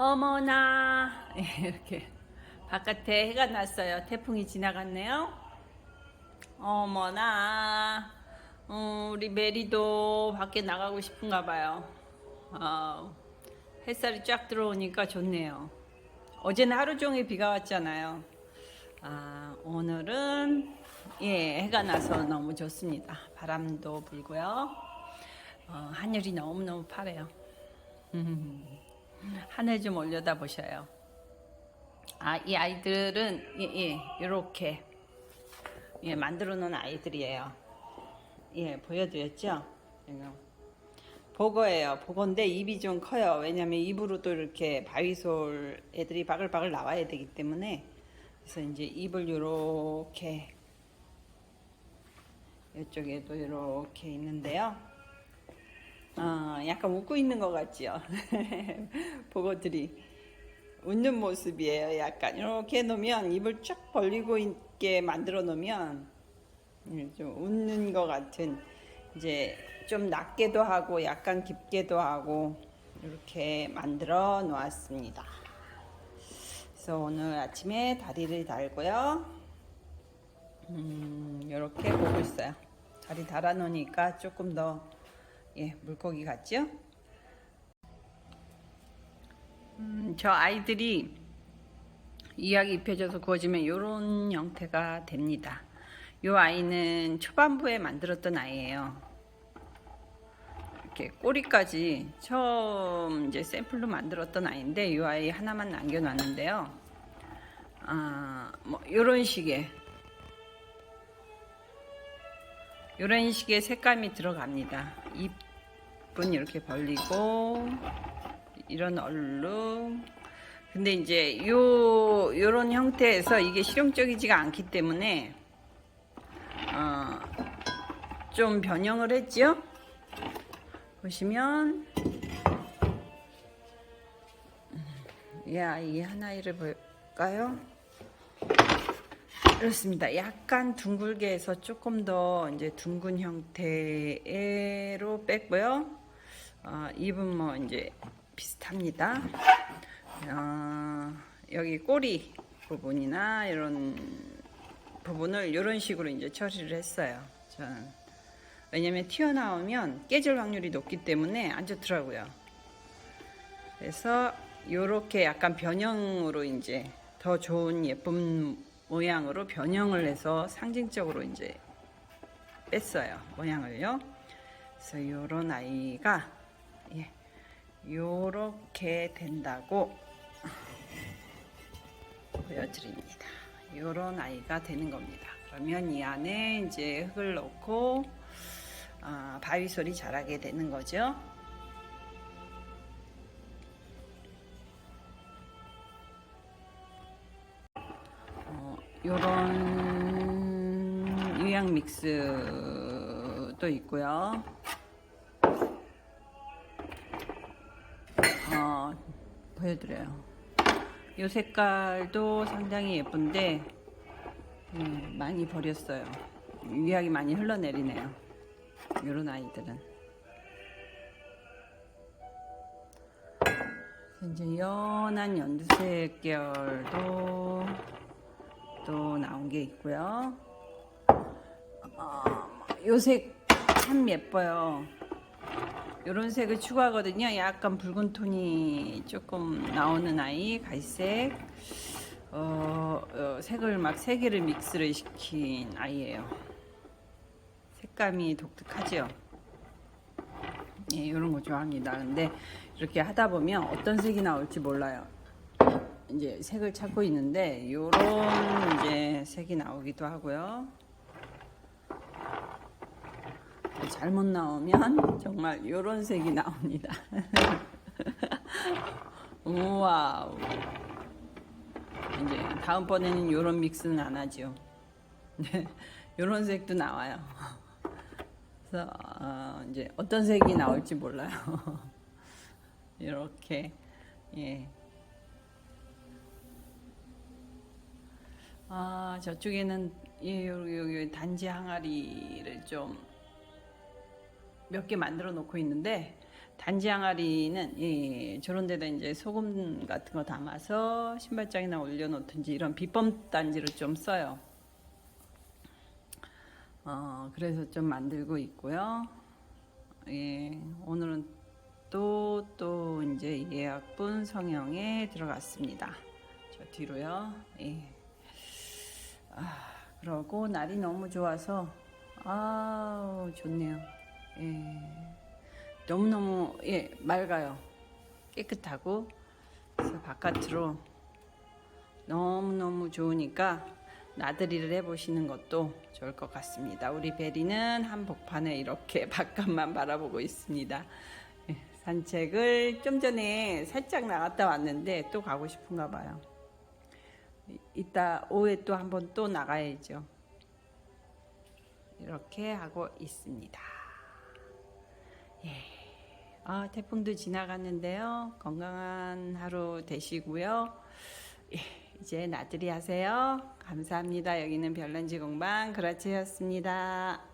어머나 이렇게 바깥에 해가 났어요. 태풍이 지나갔네요. 어머나 어, 우리 메리도 밖에 나가고 싶은가 봐요. 어, 햇살이 쫙 들어오니까 좋네요. 어제는 하루 종일 비가 왔잖아요. 아, 오늘은 예 해가 나서 너무 좋습니다. 바람도 불고요. 어, 하늘이 너무 너무 파래요. 하늘 좀 올려다 보셔요. 아, 이 아이들은 예, 예, 이렇게 예, 만들어 놓은 아이들이에요. 예, 보여드렸죠? 이거. 보거예요. 보건데 입이 좀 커요. 왜냐면 입으로 또 이렇게 바위솔 애들이 바글바글 나와야 되기 때문에 그래서 이제 입을 이렇게 이쪽에도 이렇게 있는데요. 어, 약간 웃고 있는 것 같지요? 보고들이 웃는 모습이에요. 약간 이렇게 놓으면 입을 쫙 벌리고 있게 만들어 놓으면 음, 좀 웃는 것 같은 이제 좀 낮게도 하고 약간 깊게도 하고 이렇게 만들어 놓았습니다. 그래서 오늘 아침에 다리를 달고요. 음, 이렇게 보고 있어요. 다리 달아 놓으니까 조금 더 예, 물고기 같죠? 음, 저 아이들이 이약이 입혀져서 구워지면 이런 형태가 됩니다. 이 아이는 초반부에 만들었던 아이예요. 이렇게 꼬리까지 처음 이제 샘플로 만들었던 아이인데 이 아이 하나만 남겨놨는데요. 아, 뭐 이런 식의 이런 식의 색감이 들어갑니다. 입은 이렇게 벌리고 이런 얼룩. 근데 이제 요 요런 형태에서 이게 실용적이지가 않기 때문에 어, 좀 변형을 했죠. 보시면 이 아이 하나이를 볼까요? 그렇습니다. 약간 둥글게 해서 조금 더 이제 둥근 형태로 뺐고요. 어, 입은 뭐 이제 비슷합니다. 어, 여기 꼬리 부분이나 이런 부분을 이런 식으로 이제 처리를 했어요. 저는 왜냐면 튀어나오면 깨질 확률이 높기 때문에 안 좋더라고요. 그래서 이렇게 약간 변형으로 이제 더 좋은 예쁜 모양으로 변형을 해서 상징적으로 이제 뺐어요. 모양을요. 그래서 이런 아이가 예, 요렇게 된다고 보여드립니다. 요런 아이가 되는 겁니다. 그러면 이 안에 이제 흙을 넣고 아, 바위솔이 자라게 되는 거죠. 요런 유양 믹스도 있고요. 어, 보여드려요. 이 색깔도 상당히 예쁜데 음, 많이 버렸어요. 위약이 많이 흘러내리네요. 이런 아이들은. 이제 연한 연두색 계열도 또 나온 게 있고요. 어, 요색 참 예뻐요. 이런 색을 추구하거든요. 약간 붉은 톤이 조금 나오는 아이, 갈색. 어, 어, 색을 막 세 개를 믹스를 시킨 아이예요. 색감이 독특하죠. 예, 이런 거 좋아합니다. 근데 이렇게 하다 보면 어떤 색이 나올지 몰라요. 이제 색을 찾고 있는데 이런 이제 색이 나오기도 하고요. 잘못 나오면 정말 이런 색이 나옵니다. 우와우. 이제 다음번에는 이런 믹스는 안 하죠. 이런 색도 나와요. 그래서 어, 이제 어떤 색이 나올지 몰라요. 이렇게 예. 아 저쪽에는 예, 여기, 여기 단지 항아리를 좀 몇 개 만들어 놓고 있는데 단지 항아리는 예, 저런 데다 이제 소금 같은 거 담아서 신발장이나 올려놓든지 이런 비법 단지를 좀 써요. 어, 그래서 좀 만들고 있고요. 예, 오늘은 또, 또 이제 예약분 성형에 들어갔습니다. 저 뒤로요. 예. 아, 그러고 날이 너무 좋아서, 아우, 좋네요. 예. 너무너무, 예, 맑아요. 깨끗하고, 그래서 바깥으로 너무너무 좋으니까 나들이를 해보시는 것도 좋을 것 같습니다. 우리 베리는 한복판에 이렇게 바깥만 바라보고 있습니다. 예, 산책을 좀 전에 살짝 나갔다 왔는데 또 가고 싶은가 봐요. 이- 이따 오후에 또 한번 또 나가야죠. 이렇게 하고 있습니다. 예. 아, 태풍도 지나갔는데요. 건강한 하루 되시고요. 예, 이제 나들이 하세요. 감사합니다. 여기는 별난지 공방 그라치였습니다.